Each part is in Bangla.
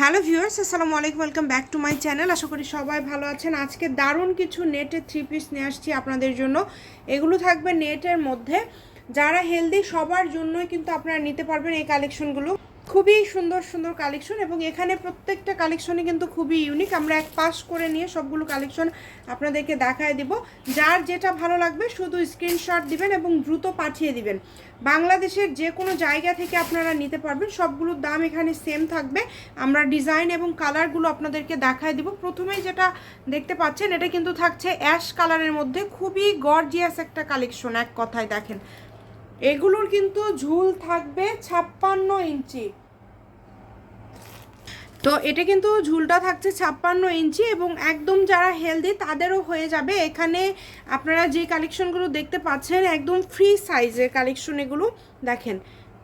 হ্যালো ভিউয়ার্স, আসসালামু আলাইকুম, welcome back to my channel. আশা করি সবাই ভালো আছেন। আজকে দারুণ কিছু নেটের থ্রি পিস নিয়ে আসছি আপনাদের জন্য। এগুলো থাকবে নেটের মধ্যে। যারা হেলদি, সবার জন্যই কিন্তু আপনারা নিতে পারবেন এই কালেকশনগুলো খুবই সুন্দর সুন্দর কালেকশন এবং এখানে প্রত্যেকটা কালেকশনই কিন্তু খুবই ইউনিক আমরা এক পাস করে নিয়ে সবগুলো কালেকশন আপনাদেরকে দেখায় দিব। যার যেটা ভালো লাগবে শুধু স্ক্রিনশট দিবেন এবং দ্রুত পাঠিয়ে দিবেন। বাংলাদেশের যে কোনো জায়গা থেকে আপনারা নিতে পারবেন। সবগুলোর দাম এখানে সেম থাকবে। আমরা ডিজাইন এবং কালারগুলো আপনাদেরকে দেখায় দিব। প্রথমেই যেটা দেখতে পাচ্ছেন, এটা কিন্তু থাকছে অ্যাশ কালারের মধ্যে। খুবই গর্জিয়াস একটা কালেকশন এক কথায় দেখেন। এগুলোর কিন্তু ঝুল থাকবে ছাপ্পান্ন ইঞ্চি। তো এটা কিন্তু ঝুলটা থাকছে ছাপ্পান্ন ইঞ্চি এবং একদম যারা হেলদি তাদেরও হয়ে যাবে। এখানে আপনারা যে কালেকশনগুলো দেখতে পাচ্ছেন, একদম ফ্রি সাইজের কালেকশন এগুলো দেখেন।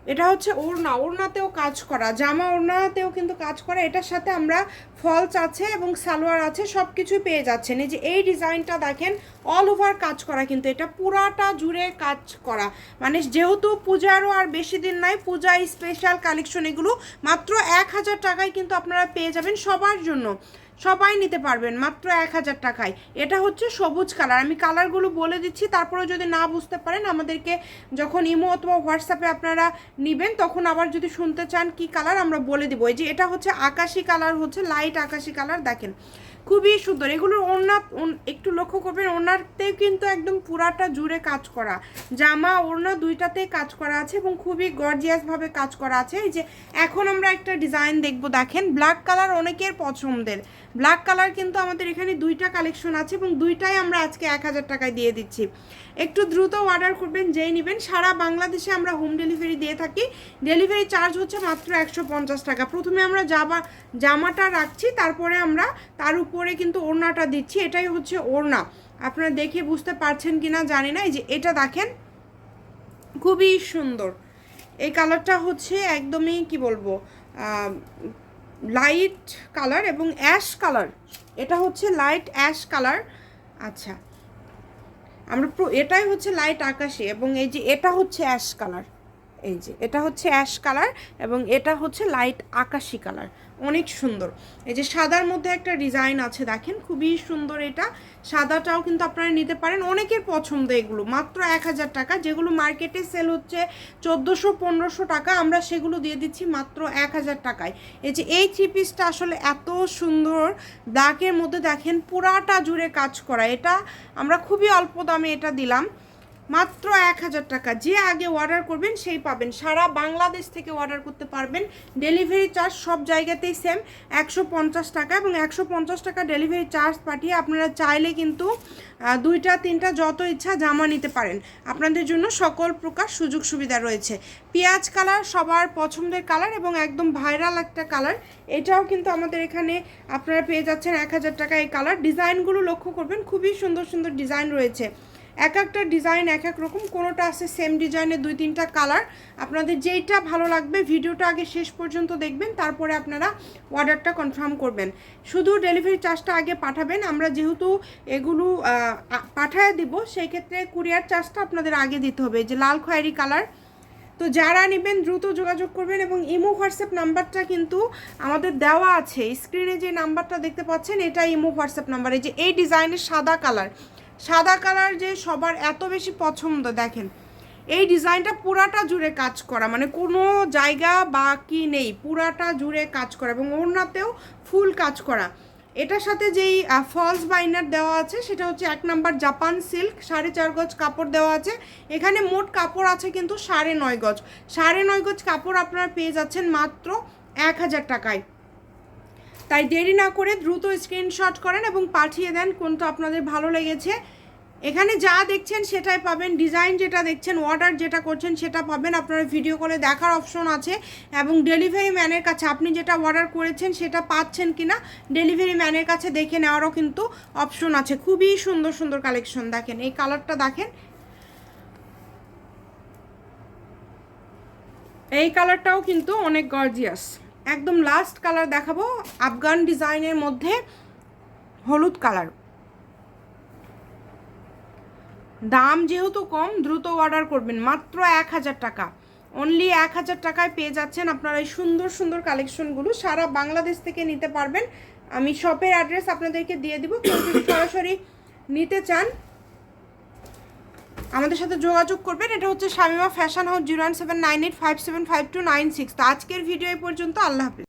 এটা হচ্ছে ওড়না, ওড়নাতেও কাজ করা, জামা ওড়নাতেও কিন্তু কাজ করা, এটার সাথে আমরা ফলস আছে এবং সালোয়ার আছে সব কিছুই পেয়ে যাচ্ছেন। এই যে এই ডিজাইনটা দেখেন অল ওভার কাজ করা কিন্তু, এটা পুরাটা জুড়ে কাজ করা। মানে যেহেতু পূজারও আর বেশি দিন নাই পূজা স্পেশাল কালেকশন এগুলো মাত্র এক হাজার টাকায় কিন্তু আপনারা পেয়ে যাবেন সবার জন্য। সবাই নিতে পারবেন, মাত্র এক হাজার টাকায়। এটা হচ্ছে সবুজ কালার। আমি কালারগুলো বলে দিচ্ছি তারপরে যদি না বুঝতে পারেন, আমাদেরকে যখন ইমো অথবা হোয়াটসঅ্যাপে আপনারা নেবেন, তখন আবার যদি শুনতে চান কি কালার, আমরা বলে দিব। এই যে এটা হচ্ছে আকাশি কালার, হচ্ছে লাইট আকাশি কালার, দেখেন। খুবই সুন্দর। এগুলো ওড়না একটু লক্ষ্য করবেন ওড়নাতে কিন্তু একদম পুরাটা জুড়ে কাজ করা। জামা, ওড়না দুইটাতেই কাজ করা আছে এবং খুবই গর্জিয়াসভাবে কাজ করা আছে। এই যে এখন আমরা একটা ডিজাইন দেখব, দেখেন ব্ল্যাক কালার অনেকের পছন্দের। ব্ল্যাক কালার কিন্তু আমাদের এখানে দুইটা কালেকশন আছে এবং দুইটাই আমরা আজকে এক হাজার টাকায় দিয়ে দিচ্ছি। একটু দ্রুত অর্ডার করবেন, যেই নেবেন। সারা বাংলাদেশে আমরা হোম ডেলিভারি দিয়ে থাকি। ডেলিভারি চার্জ হচ্ছে মাত্র একশো পঞ্চাশ টাকা। প্রথমে আমরা জামা জামাটা রাখছি, তারপরে আমরা তার উপরে কিন্তু ওড়নাটা দিচ্ছি, এটাই হচ্ছে ওড়না। আপনারা দেখে বুঝতে পারছেন কি না জানি না, এই যে এটা দেখেন, খুবই সুন্দর। এই কালারটা হচ্ছে একদমই কি বলব লাইট কালার এবং অ্যাশ কালার। এটা হচ্ছে লাইট অ্যাশ কালার। আচ্ছা আমরা এটাই হচ্ছে লাইট আকাশে এবং এই যে এটা হচ্ছে অ্যাশ কালার। এই যে, এটা হচ্ছে অ্যাশ কালার এবং এটা হচ্ছে লাইট আকাশি কালার। অনেক সুন্দর। এই যে সাদার মধ্যে একটা ডিজাইন আছে, দেখেন, খুবই সুন্দর এটা। সাদাটাও কিন্তু আপনারা নিতে পারেন, অনেকের পছন্দ এগুলো। মাত্র এক হাজার টাকা, যেগুলো মার্কেটে সেল হচ্ছে চোদ্দোশো, পনেরোশো টাকা, আমরা সেগুলো দিয়ে দিচ্ছি মাত্র এক হাজার টাকায়। এই যে, এই থ্রি পিসটা আসলে এত সুন্দর ব্ল্যাকের মধ্যে দেখেন পুরাটা জুড়ে কাজ করা। এটা আমরা খুবই অল্প দামে এটা দিলাম। মাত্র এক হাজার টাকা। যে আগে অর্ডার করবেন, সেই পাবেন। সারা বাংলাদেশ থেকে অর্ডার করতে পারবেন। ডেলিভারি চার্জ সব জায়গাতেই সেম একশো পঞ্চাশ টাকা এবং একশো পঞ্চাশ টাকা ডেলিভারি চার্জ পাঠিয়ে আপনারা চাইলে কিন্তু দুইটা, তিনটা যত ইচ্ছা জামা নিতে পারেন। আপনাদের জন্য সকল প্রকার সুযোগ সুবিধা রয়েছে। পেঁয়াজ কালার সবার পছন্দের কালার এবং একদম ভাইরাল একটা কালার এটাও কিন্তু আমাদের এখানে আপনারা পেয়ে যাচ্ছেন এক হাজার টাকা এই কালার ডিজাইনগুলো লক্ষ্য করবেন। খুবই সুন্দর সুন্দর ডিজাইন রয়েছে। এক একটা ডিজাইন, এক এক রকম। কোনোটা আছে সেম ডিজাইনের দুই, তিনটা কালার আপনাদের যেইটা ভালো লাগবে, ভিডিওটা আগে শেষ পর্যন্ত দেখবেন, তারপরে আপনারা অর্ডারটা কনফার্ম করবেন। শুধু ডেলিভারি চার্জটা আগে পাঠাবেন। আমরা যেহেতু এগুলো পাঠায় দিব সেই ক্ষেত্রে কুরিয়ার চার্জটা আপনাদের আগে দিতে হবে। যে লাল খয়েরি কালার তো যারা নেবেন, দ্রুত যোগাযোগ করবেন এবং ইমো, হোয়াটসঅ্যাপ নাম্বারটা কিন্তু আমাদের দেওয়া আছে। স্ক্রিনে যে নাম্বারটা দেখতে পাচ্ছেন, এটা ইমো, হোয়াটসঅ্যাপ নাম্বার। এই যে এই ডিজাইনের সাদা কালার সাদা কালার যে সবার এত বেশি পছন্দ, দেখেন। এই ডিজাইনটা পুরাটা জুড়ে কাজ করা মানে কোনো জায়গা বাকি নেই, পুরাটা জুড়ে কাজ করা এবং ওড়নাতেও ফুল কাজ করা। এটার সাথে যেই ফলস বাইনার দেওয়া আছে, সেটা হচ্ছে এক নাম্বার জাপান সিল্ক সাড়ে চার গজ কাপড় দেওয়া আছে। এখানে মোট কাপড় আছে কিন্তু সাড়ে নয় গজ। সাড়ে নয় গজ কাপড় আপনারা পেয়ে যাচ্ছেন মাত্র এক হাজার টাকায়। তাই দেরি না করে দ্রুত স্ক্রিনশট করেন এবং পাঠিয়ে দেন কোনটা আপনাদের ভালো লেগেছে। এখানে যা দেখছেন সেটাই পাবেন ডিজাইন যেটা দেখছেন অর্ডার যেটা করছেন সেটা পাবেন। আপনারা ভিডিও কলে দেখার অপশন আছে এবং ডেলিভারি ম্যানের কাছে আপনি যেটা অর্ডার করেছেন সেটা পাচ্ছেন কি না ডেলিভারি ম্যানের কাছে দেখে নেওয়ারও কিন্তু অপশন আছে। খুবই সুন্দর সুন্দর কালেকশন দেখেন। এই কালারটা দেখেন। এই কালারটাও কিন্তু অনেক গর্জিয়াস একদম লাস্ট কালার দেখাবো, আফগান ডিজাইনের মধ্যে হলুদ কালার দাম যেহেতু কম, দ্রুত অর্ডার করবেন, মাত্র এক হাজার টাকা। অনলি এক হাজার টাকায় পেয়ে যাচ্ছেন আপনারা এই সুন্দর সুন্দর কালেকশনগুলো সারা বাংলাদেশ থেকে নিতে পারবেন। আমি শপের অ্যাড্রেস আপনাদেরকে দিয়ে দিব। কেউ যদি সরাসরি নিতে চান আমাদের সাথে যোগাযোগ করবেন। এটা হচ্ছে Shamima fashion house zero one seven nine eight five seven five two nine six তো আজকের ভিডিও এই পর্যন্ত। আল্লাহ হাফিজ।